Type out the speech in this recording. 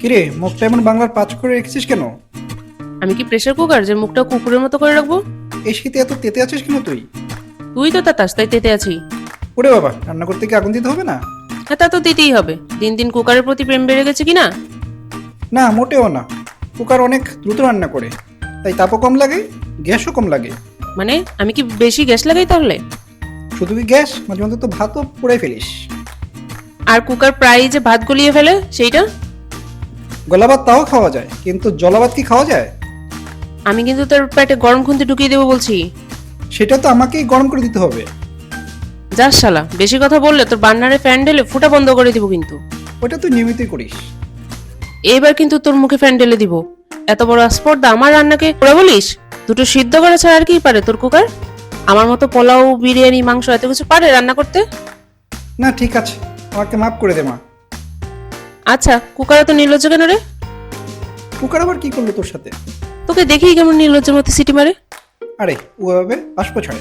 কিরে মুখটা এমন বাংলার পাঁচ করে রেখেছিস কেন? আমি কি প্রেসার কুকার যে মুখটা কুকুরের মতো করে রাখব? এই শীতে এত তেতে আছিস কেন তুই? তুই তো তাতাস তাই তেতে আছি। ওরে বাবা রান্না করতে কি আগুন দিতে হবে না? হ্যাঁ তা তো দিতেই হবে। দিন দিন কুকারের প্রতি প্রেম বেড়ে গেছে কি না না মোটেও না। কুকার অনেক দ্রুত রান্না করে। তাই তাপও কম লাগে গ্যাসও কম লাগে। মানে আমি কি বেশি গ্যাস লাগাই তাহলে? শুধু কি গ্যাস? মাঝে মধ্যে তো ভাতও পুড়াই ফেলিস। আর কুকার প্রায় যে ভাত গলিয়ে ফেলে সেইটা? গলাভাত তাও খাওয়া যায় কিন্তু জলাভাত কি খাওয়া যায়? আমি কিন্তু তার পেটে গরম খুন্তি ঢুকিয়ে দেবো বলছি। সেটা তো আমাকেই গরম করে দিতে হবে। যাস শালা বেশি কথা বললে তোর বান্নারে ফ্যান ঢেলে ফুটা বন্ধ করে দিব কিন্তু। ওটা তুই নিয়মিতই করিস। এবার কিন্তু তোর মুখে ফ্যান ঢেলে দিব। এত বড় স্পর্ধা আমার রান্নাকে করে বলিস? দুটো সিদ্ধ করা ছাড়া আর কি পারে তোর কুকার? আমার মতো পোলাও বিরিয়ানি মাংস এত কিছু পারে রান্না করতে? না ঠিক আছে আমাকে মাফ করে দে মা। আচ্ছা কুকার তো নির্লজ্জ কেন রে? কুকার আবার কি করল তোর সাথে? তোকে দেখেই কেমন নির্লজ্জের মতো সিটি মারে। আরে ওভাবে বাষ্প ছাড়ে